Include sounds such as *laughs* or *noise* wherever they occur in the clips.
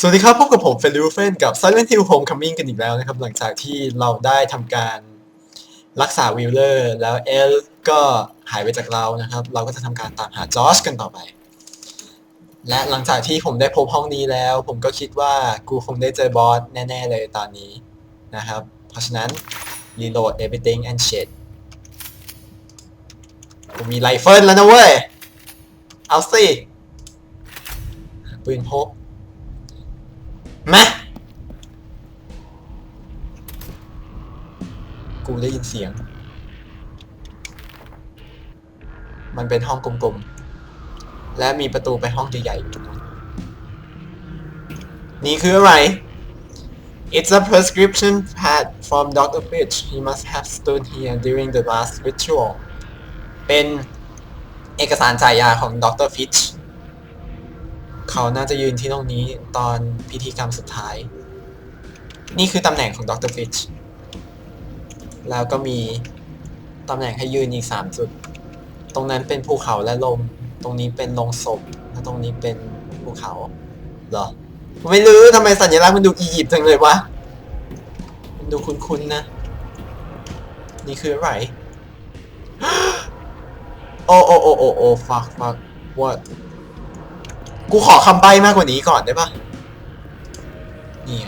สวัสดีครับพบกับผมเฟลิวเฟนกับ Silent Hill Homecoming กันอีกแล้วนะครับ หลังจากที่เราได้ทำการรักษาวิลเลอร์ แล้วเอลก็หายไปจากเรานะครับ เราก็จะทำการตามหาจอร์จกันต่อไป และหลังจากที่ผมได้พบห้องนี้แล้ว ผมก็คิดว่ากูคงได้เจอบอสแน่ ๆ เลยตอนนี้นะครับ เพราะฉะนั้น reload everything and shit กูมีไรเฟิลแล้วนะเว้ย เอาสิปืนพก มากูได้ยินเสียง มันเป็นห้องกลมๆ และมีประตูไปห้องใหญ่ๆนี่คืออะไร It's a prescription pad from Dr. Fitch. He must have stood here during the last ritual. เป็นเอกสารจ่ายยาของดรฟิช เขาน่าจะยืนที่ตรงนี้ตอนพิธีกรรมสุดท้าย นี่คือตำแหน่งของดรฟิชแล้วก็มีตำแหน่งให้ยืนอีกสามจุด ตรงนั้นเป็นภูเขาและลม ตรงนี้เป็นลงศพ และตรงนี้เป็นภูเขา เหรอผมไม่รู้ทำไมสัญลักษณ์มันดูอียิปต์จังเลยวะ มันดูคุ้นๆนะ นี่คืออะไร โอ้โอ้โอ้โอ้โอ้ฟักฟัก what กูขอคำใบ้มากกว่านี้ก่อนได้ปะนี่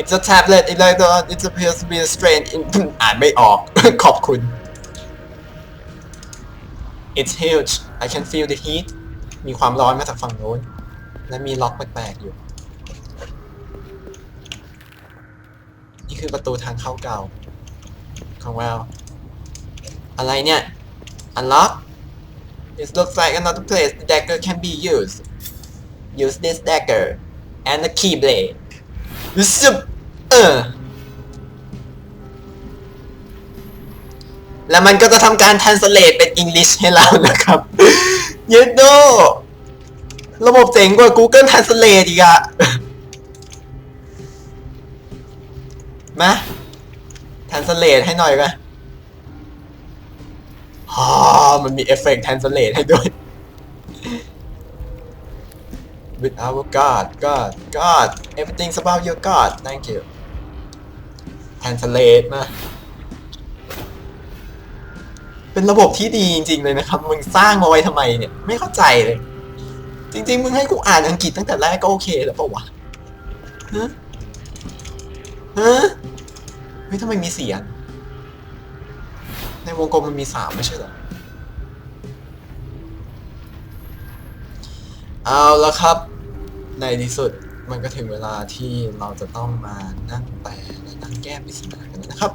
It's a tablet it like the it appears to be a strain in อ่านไม่ออก ขอบคุณ It's huge I can feel the heat มีความร้อนมาจากฝั่งโน้น และมีล็อกแปลกๆอยู่ นี่คือประตูทางเข้าเก่า ของเราอะไรเนี่ย Unlock This looks like another place the dagger can be used. Use this dagger and the keyblade. ซึบเออแล้วมันก็จะทำการ translate เป็น English ให้เรานะครับ เยดโดระบบเจ๋งกว่า Google Translate อีกอะมา translate ให้หน่อยไหม ฮ่ามันมีเอฟเฟกต์ translate ให้ด้วย With our God God God everything's about your God thank you translate มา เป็นระบบที่ดีจริง ๆ เลยนะครับ มึงสร้างมาไว้ทำไมเนี่ย ไม่เข้าใจเลย จริง ๆ มึงให้กูอ่านอังกฤษตั้งแต่แรกก็โอเคแล้วปล่าวะฮะฮะเฮ้ยทำไมมีเสียง ในวงกลมมันมีสามไม่ใช่เหรอ เอาละครับ ในที่สุดมันก็ถึงเวลาที่เราจะต้องมานั่งแปลและนั่งแก้ปริศนากันนะครับ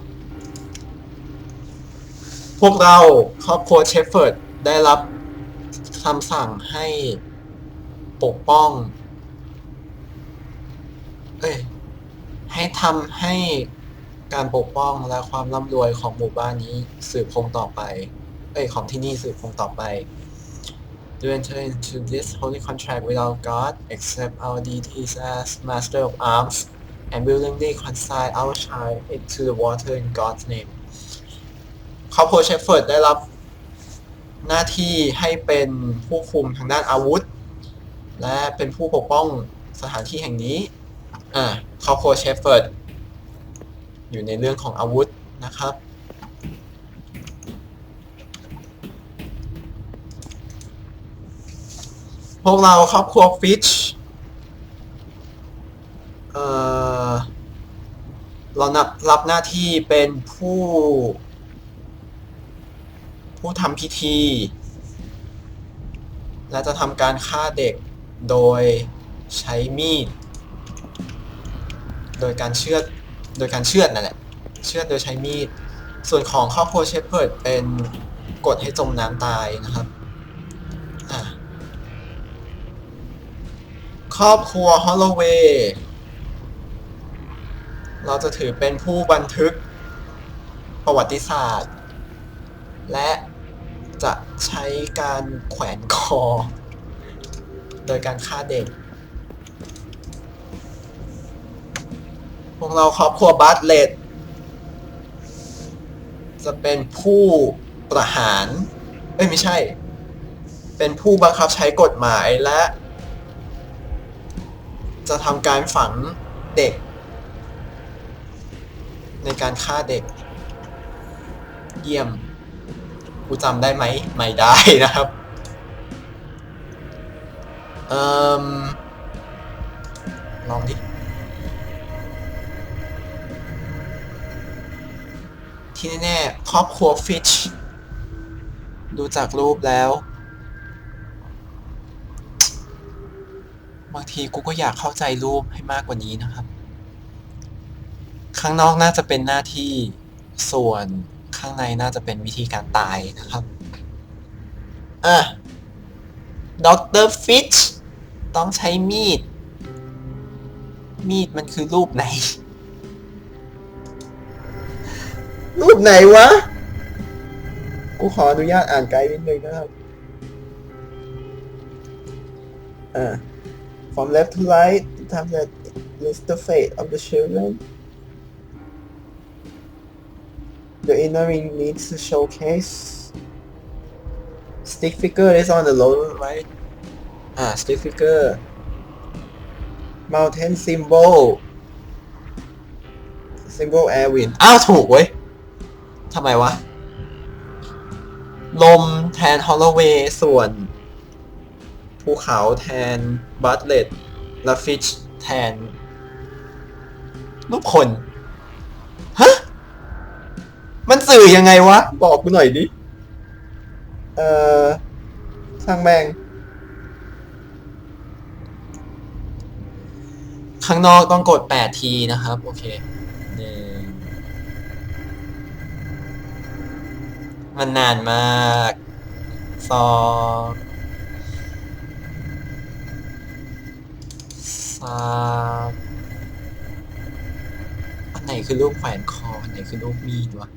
พวกเราครอบครัวเชฟเฟิร์ดได้รับคำสั่งให้ปกป้อง เอ้ยให้ทำให้ การปกป้องและความร่ำรวยของหมู่บ้านนี้สืบคงต่อไป เอ้ยของที่นี่สืบคงต่อไป To enter into this holy contract without God, accept our deities as master of arms, and willingly consign our child into the water in God's name. ครอบครัวเชฟเฟิร์ดได้รับหน้าที่ให้เป็นผู้คุมทางด้านอาวุธ และเป็นผู้ปกป้องสถานที่แห่งนี้ อ่าครอบครัวเชฟเฟิร์ด อยู่ในเรื่องของอาวุธนะครับ พวกเราครอบครัวฟิชเออเรานับรับหน้าที่เป็นผู้ ผู้ทำพิธี และจะทำการฆ่าเด็กโดยใช้มีด โดยการเชือด โดยการเชือดนั่นแหละ เชือดโดยใช้มีด ส่วนของครอบครัวเชฟเพิร์ดเป็นกดให้จมน้ำตายนะครับ อะครอบครัวฮอลโลเวย์เราจะถือเป็นผู้บันทึกประวัติศาสตร์ และจะใช้การแขวนคอ โดยการฆ่าเด็ก วกเราครอบครัวบัตเลตจะเป็นผู้ประหาร เอ้ยไม่ใช่ เป็นผู้บังคับใช้กฎหมายและ จะทำการฝังเด็ก ในการฆ่าเด็ก เยี่ยม กูจำได้ไหม ไม่ได้นะครับ เอ่มลองดิ ที่แน่ๆครอบครัวฟิช ดูจากรูปแล้ว บางทีกูก็อยากเข้าใจรูปให้มากกว่านี้นะครับ ข้างนอกน่าจะเป็นหน้าที่ส่วนข้างในน่าจะเป็นวิธีการตายนะครับอะด็อกเตอร์ฟิชต้องใช้มีด มีดมันคือรูปไหน รูปไหนวะ กูขออนุญาตอ่านไกด์นิดนึงนะครับ อ่า from left to right the time that list the fate of the children the inner ring needs to showcase stick figure is on the lower right อ่า stick figure mountain symbol symbol air wind อ้าวถูกเว้ย ทำไมวะ ลมแทน Holloway ส่วน ภูเขาแทนบัตเลตและฟิชแทน รูปคน ฮะ มันสื่อยังไงวะ บอกกูหน่อยดิ เอ่อช่างแมงข้างนอกต้องกด 8 ทีนะครับ โอเคหนึ่ง มันนานมากสองสามอันไหนคือรูปแขวนคอ อันไหนคือรูปมีดวะ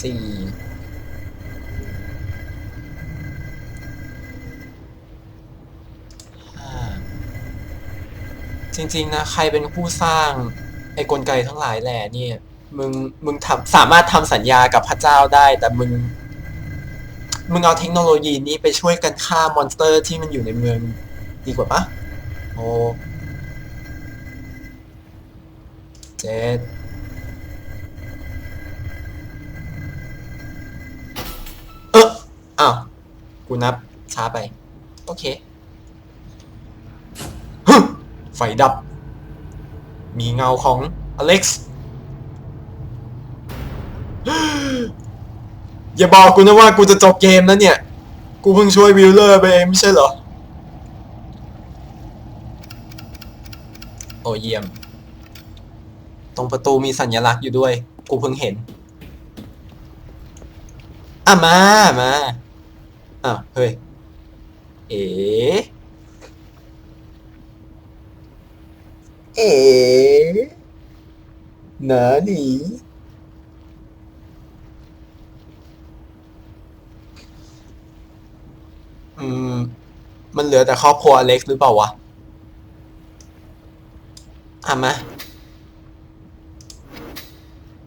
สี่ห้าจริงๆนะ ใครเป็นผู้สร้างไอ้กลไกทั้งหลายแหล่เนี่ย มึงมึงทำสามารถทำสัญญากับพระเจ้าได้ แต่มึง มึงเอาเทคโนโลยีนี้ไปช่วยกันฆ่ามอนสเตอร์ที่มันอยู่ในเมืองดีกว่าปะโอ้เจ็ดเอออ้าว กูนับช้าไป โอเคไฟดับ มีเงาของอเล็กซ์ อย่าบอกกูนะว่ากูจะจบเกมแล้วเนี่ย กูเพิ่งช่วยวิลเลอร์ไปเองไม่ใช่เหรอ โอ้เยี่ยม ตรงประตูมีสัญลักษณ์อยู่ด้วย กูเพิ่งเห็น อะมา มาอ้าวเฮ้ย เอ๋เอ๋หนาหนี อืม มันเหลือแต่ครอบครัวอเล็กซ์หรือเปล่าวะอะมา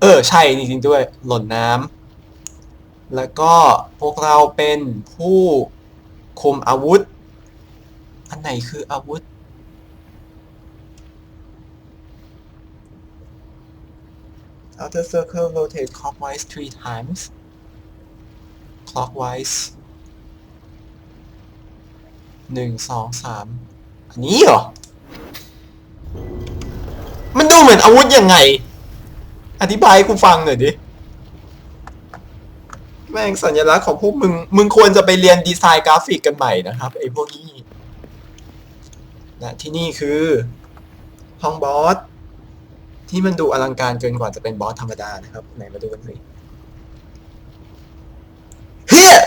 เออ ใช่จริงๆด้วย หล่นน้ำแล้วก็พวกเราเป็นผู้คุมอาวุธ อันไหนคืออาวุธ Outer circle rotate clockwise three times clockwise หนึ่งสองสามอันนี้เหรอ มันดูเหมือนอาวุธยังไง อธิบายให้กูฟังหน่อยดิ แม่งสัญลักษณ์ของพวกมึง มึงควรจะไปเรียนดีไซน์กราฟิกกันใหม่นะครับไอ้พวกนี้และที่นี่คือ ห้องบอส ที่มันดูอลังการเกินกว่าจะเป็นบอสธรรมดานะครับ ไหนมาดูกันสิเฮีย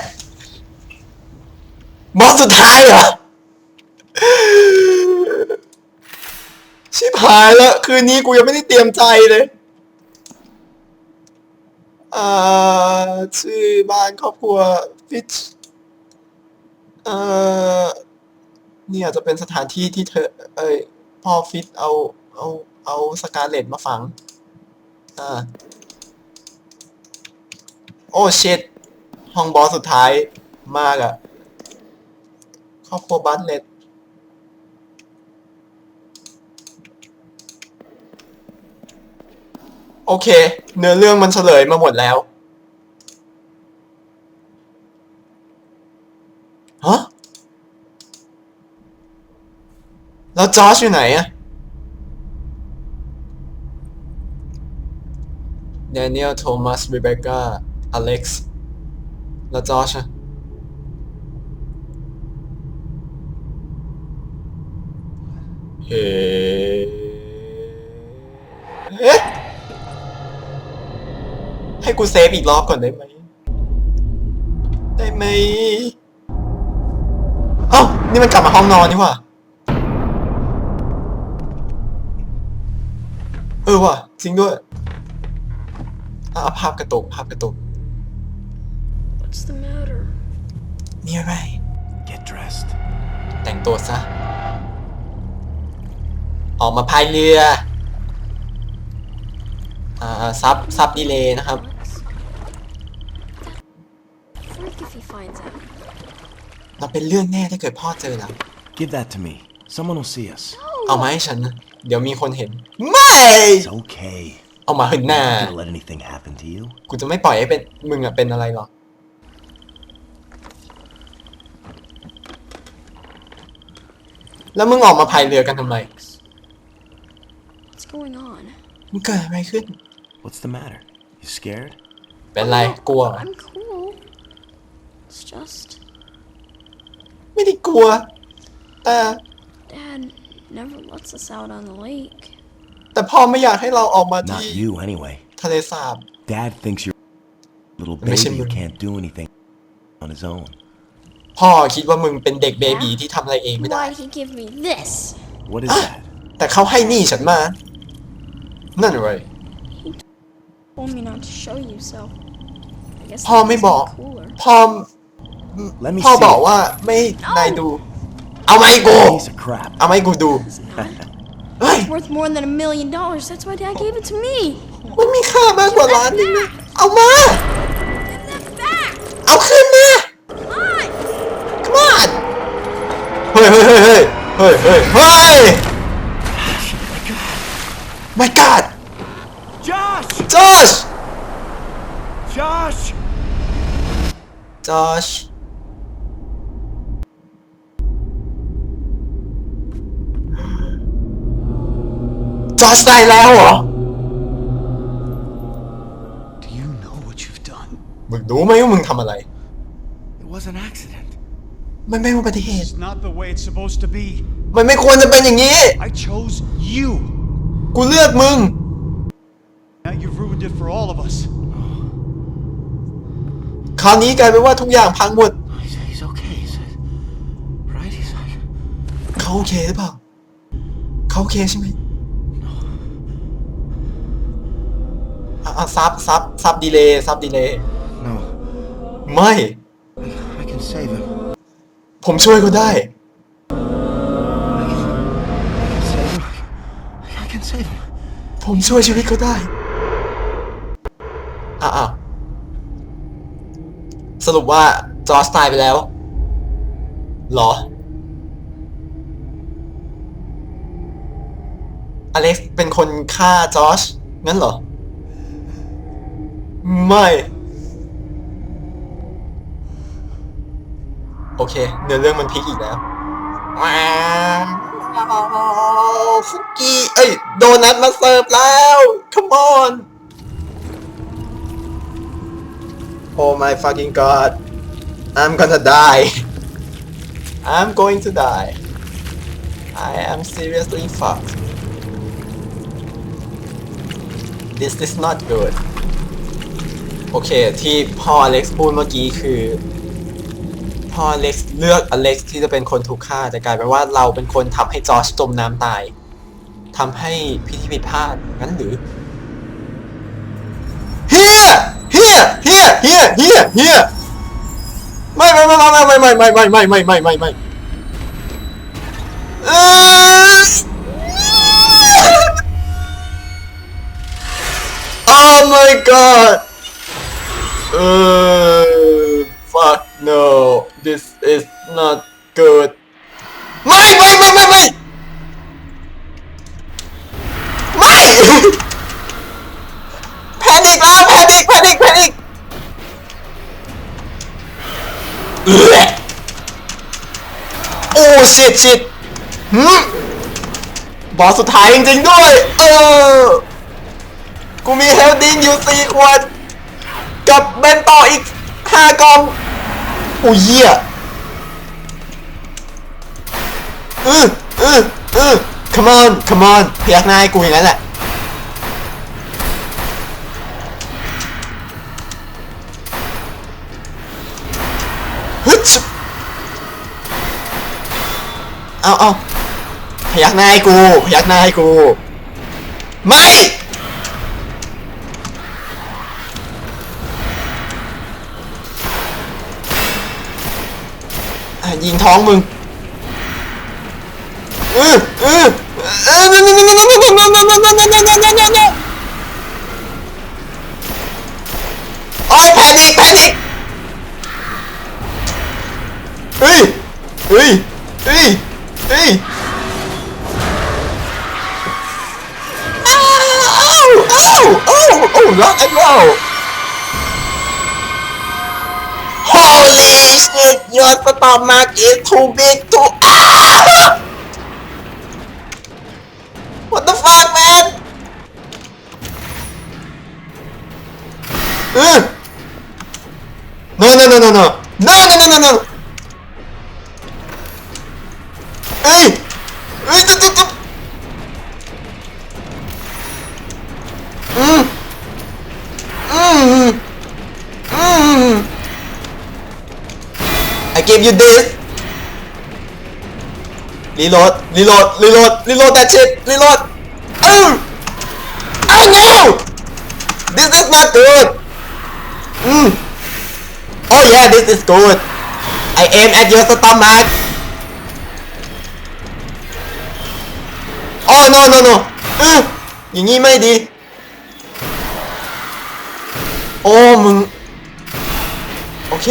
บอสสุดท้ายเหรอ ชิบหายแล้ว คืนนี้กูยังไม่ได้เตรียมใจเลย อ่า ชื่อบ้านครอบครัวฟิชเอ่อเนี่ยจะเป็นสถานที่ที่เธอ เอ้ยพ่อฟิตเอา เอา เอาสกาเลตมาฝัง อ่า โอ้เชิดห้องบอสสุดท้ายมากอะ Oppo Budget โอเค เนื้อเรื่องมันเฉลยมาหมดแล้วฮะแล้วจอชอยู่ไหนอะเดนิเอลโทมัสเรเบคก้าอเล็กซ์แล้วจอชอะ เฮ้เอ๊ะให้กูเซฟอีกรอบก่อนได้ไหม ได้ไหมเอ้านี่มันกลับมาห้องนอนนี่หว่า เออว่ะจริงด้วยอะภาพกระตุกภาพกระตุก What's the matter? มีอะไร Get dressed. แต่งตัวซะ ออกมาพายเรืออ่าซับซับดีเลย์นะครับ Freak if he finds out. เราเป็นเรื่องแน่ถ้าเกิดพ่อเจอเรา Give that to me. Someone will see us. เอามาให้ฉันนะเดี๋ยวมีคนเห็น ไม่ It's okay. เอามาเห็นหน้า I'm not gonna let anything happen to you. กูจะไม่ปล่อยให้เป็นมึงอะเป็นอะไรหรอก แล้วมึงออกมาพายเรือกันทำไม What's going on? มันเกิดอะไรขึ้น What's the matter? You scared? เป็นไรกลัวเหรอ I'm cool. It's just ไม่ได้กลัว แต่ Dad never lets us out on the lake. แต่พ่อไม่อยากให้เราออกมา Not ที่ you, anyway. ทะเลสาบ Dad thinks you're a little Mission baby who moon. can't do anything on his own. พ่อคิดว่ามึงเป็นเด็กเบบีที่ทำอะไรเองไม่ได้ Why'd he give me this? What is that? แต่เขาให้หนี่ฉันมา นั่นอะไร Told me not to show you, so I guess พ่อ that ไม่ makes บอก me cooler. พ่อ Let me พ่อ see. บอกว่าไม่ให้นายดู เอาไหมาให้กู Piece of crap. เอาไหมาให้กูดูเฮ้ย It's worth more than a million dollars. That's why Dad gave it to me. มันมีค่ามากกว่าล้านหนึงนะเอามา Give that back. เอาขึ้นมา Come on. come on เฮ้ยเฮ้ยเฮ้ยเฮ้ยเฮ้ยเฮ้ยเฮ้ย my god Josh! Josh Josh! Josh จอชตายแล้วเหรอ Do you know what you've done? มึงรู้ไหมว่ามึงทำอะไร It was an accident. มันไม่เป็นอุบัติเหตุ It's not the way it's supposed to be. มันไม่ควรจะเป็นอย่างนี้ I chose you. กูเลือกมึง Now you've ruined it for all of us. คราวนี้กลายเป็นว่าทุกอย่างพังหมด He's, he's okay. He's, right? He's like... เขาโอเคหรือเปล่าเขาโอเคใช่ไหมอะอะซับซับซับดีเลย์ซับดีเลย์ No. ไม่ I can save him. ผมช่วยเขาได้ ผมช่วยชีวิตเขาได้อะอะสรุปว่าจอร์จตายไปแล้วเหรอ อเล็กซ์เป็นคนฆ่าจอร์จงั้นเหรอ ไม่ โอเค เนื้อเรื่องมันพลิกอีกแล้ว ว้าวฟุกี้ เอ้ย โดนัทมาเสิร์ฟแล้ว come on oh my fucking god I'm gonna die I'm going to die I am seriously fucked this is not good โอเค ที่พ่ออเล็กซ์พูดเมื่อกี้คือ พออเล็กซ์เลือกอเล็กซ์ที่จะเป็นคนถูกฆ่าแต่กลายเป็นว่าเราเป็นคนทำให้จอร์จจมน้ำตายทำให้พิธีผิดพลาดงั้นหรือ here here here here here here ไม่ไม่ไม่ไม่ไม่ไม่ไม่ไม่ไม่ไม่ไม่ไม่ไม่เอ้ย Oh my god Uh, fuck no this is not good ไม่ไม่ไม่ไม่ไม่ไม่แพนิคแล้วแพนิคแพนิคแพนิคเอื้โอ้ชิดชิดหืมบอสสุดท้ายจริงๆด้วย เออ กูมีเฮลดิงอยู่สี่ขวด กับเบนโตออีกห้ากอง อ้ยเหี้ยอืออืออือ come on come on พยักหน้าให้กูอย่างนั้นแหละฮึดเอาเอาพยักหน้าให้กู พยักหน้าให้กู ไม่ ยิงท้องมึงเออเออเออโอ้ยแพนิกแพนิกเฮ้ยเฮ้ยเฮ้ยเฮ้ยโอ้โอ้ล็อกแอนด์โร Holy Holy shit, your stomach is too big to ah! *laughs* What the fuck, man? Uh. No, no, no, no, no. No, no, no, no, no. Hey! Hey, Mm. Mm. Give you this. Reload, reload, reload, reload that shit, reload. Oh! Oh no! This is not good. Mm. Oh yeah, this is good. I aim at your stomach. Oh no no no. อย่างงี้ไม่ดี โอ้ มึง โอเค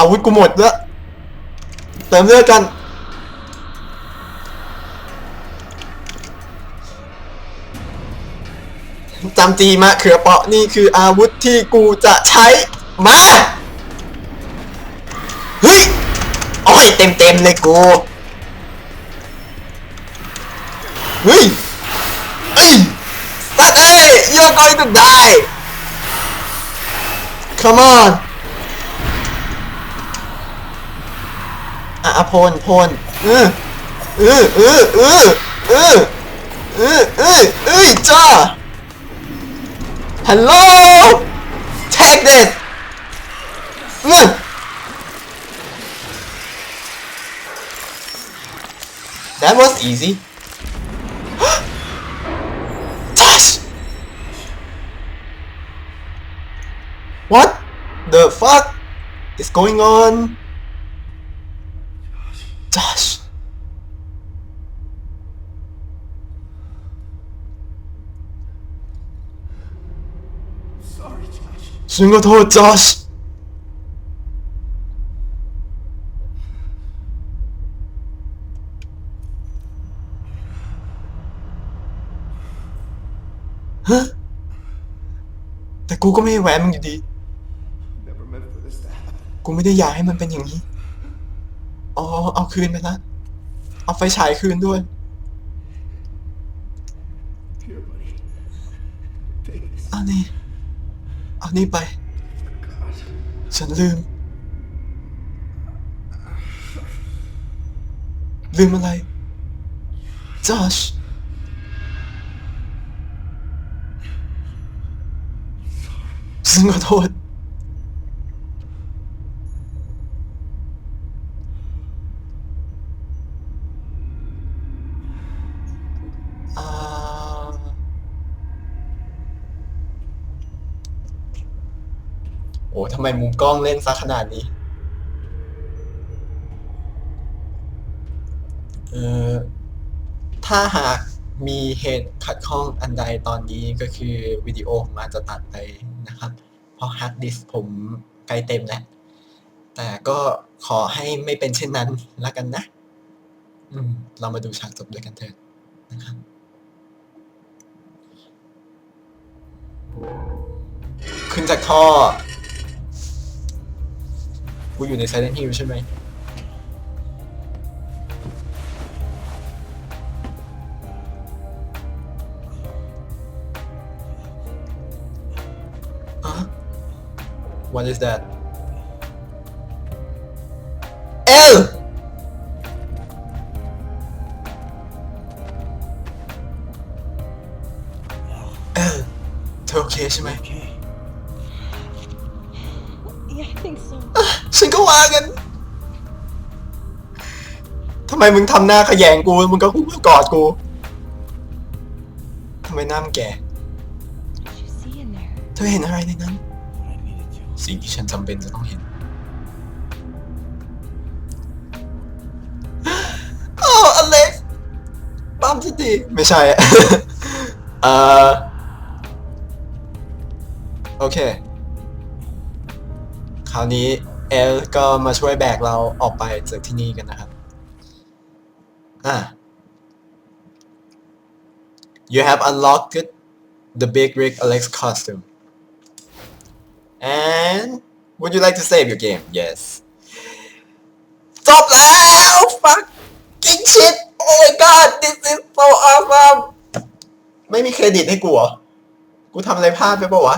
อาวุธกูหมดแล้วเติมเลือดกันจำจีมะเขือเปาะนี่คืออาวุธที่กูจะใช้มาเฮ้ยโอ้ยเต็มเต็มๆเลยกูเฮ้ยเอ้ยสัตว์เอ้ย you're going to die come on อ่ะอ่ะพลพลเออเออเออเออเออเออเออเอ้ยจ้า hello take this เออ that was easy *gasps* Josh what the fuck is going on ฉันขอโทษ Josh ฮะแต่กูก็ไม่แหวนมึงอยู่ดี Never meant for this to happen. กูไม่ได้อยากให้มันเป็นอย่างนี้ อ๋อ เอาคืนไปละเอาไฟฉายคืนด้วย Here, buddy. Take this. เอานี่ เอา นี่ไป ฉันลืม ลืมอะไรจอชฉันขอโทษ อ่า โอ้ทำไมมุมกล้องเล่นซะขนาดนี้ เออถ้าหากมีเหตุขัดข้องอันใดตอนนี้ก็คือวิดีโอผมอาจจะตัดไปนะครับ เพราะฮาร์ดดิสก์ผมใกล้เต็มแล้ว แต่ก็ขอให้ไม่เป็นเช่นนั้นละกันนะ อืม เรามาดูฉากจบด้วยกันเถิดนะครับขึ้นจากท่อ กูอยู่ในไซเลนฮิลใช่ไหมอะ What is that L เธอโอเคใช่ไหม Yeah, I think so. ฉันก็ว่ากันทำไมมึงทำหน้าขยงกู มึงก็คุกมกอดกูทำไมหน้ามึงแก่ did you see in there? เธอเห็นอะไรในนั้น สิ่งที่ฉันจำเป็นจะต้องเห็น โอ้อเล็กปั๊มสักทีไม่ใช่อะ เอ่อ โอเค คราวนี้ เอลก็มาช่วยแบกเราออกไปจากที่นี่กันนะครับ อะ You have unlocked the big rig Alex costume and would you like to save your game yes จบแล้ว fucking shit oh my god this is so awesome ไม่มีเครดิตให้กูเหรอ กูทำอะไรพลาดไปปะวะ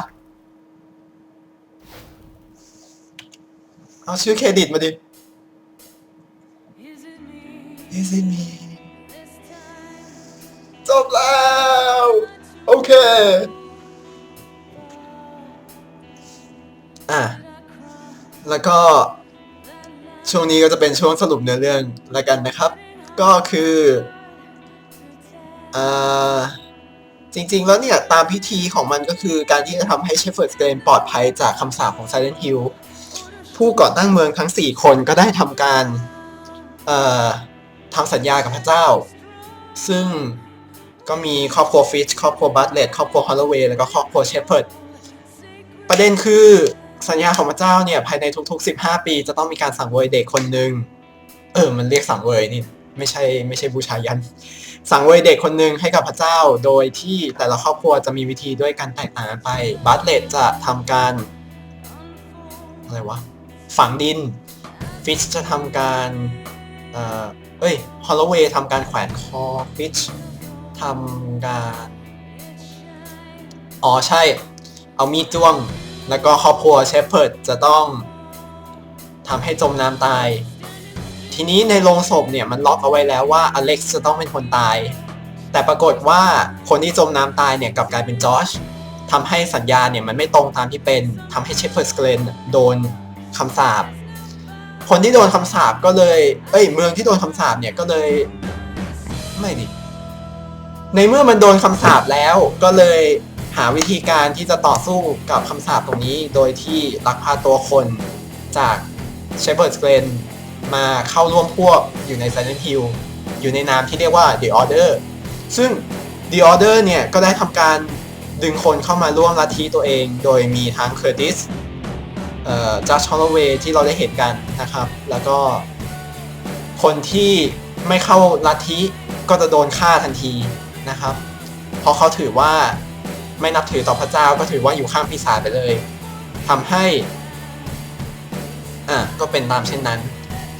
เอาชื่อเครดิตมาดิ Is it me จบแล้ว โอเค อะ แล้วก็ช่วงนี้ก็จะเป็นช่วงสรุปเนื้อเรื่องแล้วกันนะครับ ก็คืออ่าจริงๆ แล้วเนี่ย ตามพิธีของมันก็คือการที่จะทำให้เชฟเฟิร์ดสเกรนปลอดภัยจากคำสาปของ Silent Hill ผู้ก่อตั้งเมืองทั้ง 4 คนก็ได้ทำการทำสัญญากับพระเจ้า ซึ่งก็มีครอบครัวฟิชครอบครัวบัตเลตครอบครัวฮอลโลเวย์แล้วก็ครอบครัวเชฟเฟิร์ดประเด็นคือสัญญาของพระเจ้าเนี่ยภายในทุกๆ 15 ปีจะต้องมีการสั่งเวยเด็กคนหนึ่งเออ มันเรียกสั่งเวยนี่ไม่ใช่ไม่ใช่บูชายัน สั่งเวยเด็กคนหนึ่งให้กับพระเจ้า โดยที่แต่ละครอบครัวจะมีวิธีด้วยกันแตกต่างกันไปบัตเลตจะทำการอะไรวะ ฝังดิน ฟิชจะทำการเอ้ยฮอลโลเวย์ทำการแขวนคอฟิชทำการ อ๋อใช่ เอามีดจ้วง แล้วก็ครอบครัวเชฟเพิร์ดจะต้องทำให้จมน้ำตาย ทีนี้ในโรงศพเนี่ยมันล็อกเอาไว้แล้วว่าอเล็กซ์จะต้องเป็นคนตาย แต่ปรากฏว่าคนที่จมน้ำตายเนี่ยกลับกลายเป็นจอชทำให้สัญญาเนี่ยมันไม่ตรงตามที่เป็นทำให้เชฟเพิร์ดสเกรนโดน คำสาปคนที่โดนคำสาปก็เลย เอ้ย เมืองที่โดนคำสาปเนี่ยก็เลย ไม่ดิ ในเมื่อมันโดนคำสาปแล้ว ก็เลยหาวิธีการที่จะต่อสู้กับคำสาปตรงนี้ โดยที่ลักพาตัวคนจากเชเ e ิร์ดสเกรนมาเข้าร่วมพวกอยู่ใน Silent Hill อยู่ในนามที่เรียกว่า The Order ซึ่ง The Order เนี่ย ก็ได้ทำการดึงคนเข้ามาร่วมลัทธิตัวเอง โดยมีทั้งเคอร์ติส จัสฮอลเวย์ที่เราได้เห็นกันนะครับ แล้วก็คนที่ไม่เข้าลัทธิก็จะโดนฆ่าทันทีนะครับ เพราะเขาถือว่าไม่นับถือต่อพระเจ้าก็ถือว่าอยู่ข้างปีศาจไปเลยทำให้อะก็เป็นตามเช่นนั้น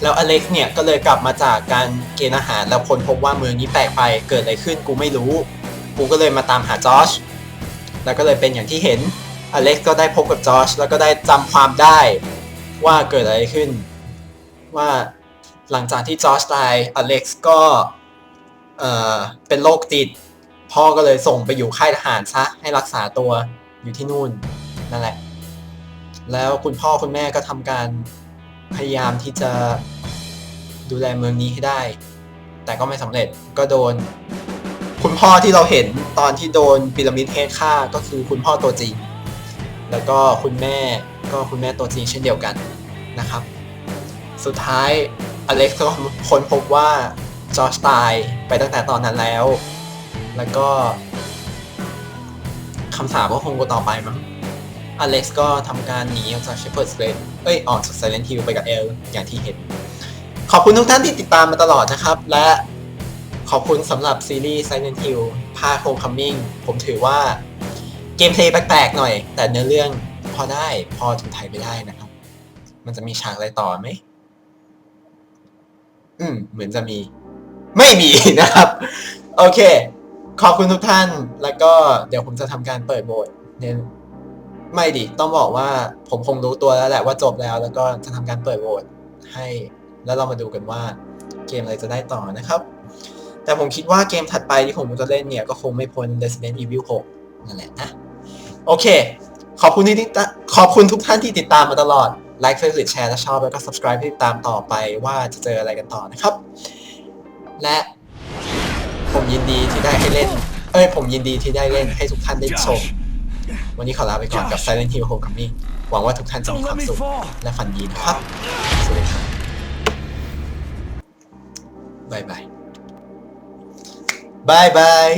แล้วอเล็กเนี่ยก็เลยกลับมาจากการเกณฑ์อาหารแล้วคนพบว่าเมืองนี้แปลกไปเกิดอะไรขึ้นกูไม่รู้ กูก็เลยมาตามหาจอชแล้วก็เลยเป็นอย่างที่เห็น อเล็กก็ได้พบกับจอชแล้วก็ได้จำความได้ว่าเกิดอะไรขึ้น ว่าหลังจากที่จอชตายอเล็กซ์ก็เอ่อเป็นโรคติด พ่อก็เลยส่งไปอยู่ค่ายทหารซะให้รักษาตัวอยู่ที่นู่นนั่นแหละ แล้วคุณพ่อคุณแม่ก็ทำการพยายามที่จะดูแลเมืองนี้ให้ได้ แต่ก็ไม่สำเร็จก็โดน คุณพ่อที่เราเห็นตอนที่โดนพีระมิดเฮดฆ่าก็คือคุณพ่อตัวจริง แล้วก็คุณแม่ก็คุณแม่ตัวจริงเช่นเดียวกันนะครับ สุดท้ายอเล็กซ์ก็ค้นพบว่าจอร์จตายไปตั้งแต่ตอนนั้นแล้ว แล้วก็คำสาปก็คงก็ต่อไปมั้งอเล็กซ์ก็ทำการหนีออกจากเชฟเฟิร์ดสเกรนเอ้ยออกจากไซเลน t ฮิลไปกับเอลอย่างที่เห็น ขอบคุณทุกท่านที่ติดตามมาตลอดนะครับ และขอบคุณสำหรับซีรีส์ Silent Hill ภาค Homecoming ผมถือว่า กมเพลย์แปลกๆหน่อย แต่เนื้อเรื่องพอได้พอถูกไทยไปได้นะครับ มันจะมีฉากอะไรต่อไหม อืม เหมือนจะมี ไม่มีนะครับ โอเค ขอบคุณทุกท่าน แล้วก็เดี๋ยวผมจะทำการเปิดโหวตในไม่ดิ ต้องบอกว่าผมคงรู้ตัวแล้วแหละว่าจบแล้ว แล้วก็จะทำการเปิดโหวตให้แล้วเรามาดูกันว่าเกมอะไรจะได้ต่อนะครับ แต่ผมคิดว่าเกมถัดไปที่ผมจะเล่นเนี่ย ก็คงไม่พ้น Resident Evil 6 นั่นแหละนะ โอเค ขอบคุณที่ติดตาขอบคุณทุกท่านที่ติดตามมาตลอดไลค์ favorite แชร์และชอบแล้วก็ subscribe ให้ติดตามต่อไปว่าจะเจออะไรกันต่อนะครับ และผมยินดีที่ได้ให้เล่น เอ้ย ผมยินดีที่ได้เล่นให้ทุกท่านได้ชม วันนี้ขอลาไปก่อนกับ Silent Hill Homecoming หวังว่าทุกท่านจะมีความสุขและฝันดีนะครับ สวัสดีครับบายบายบายบาย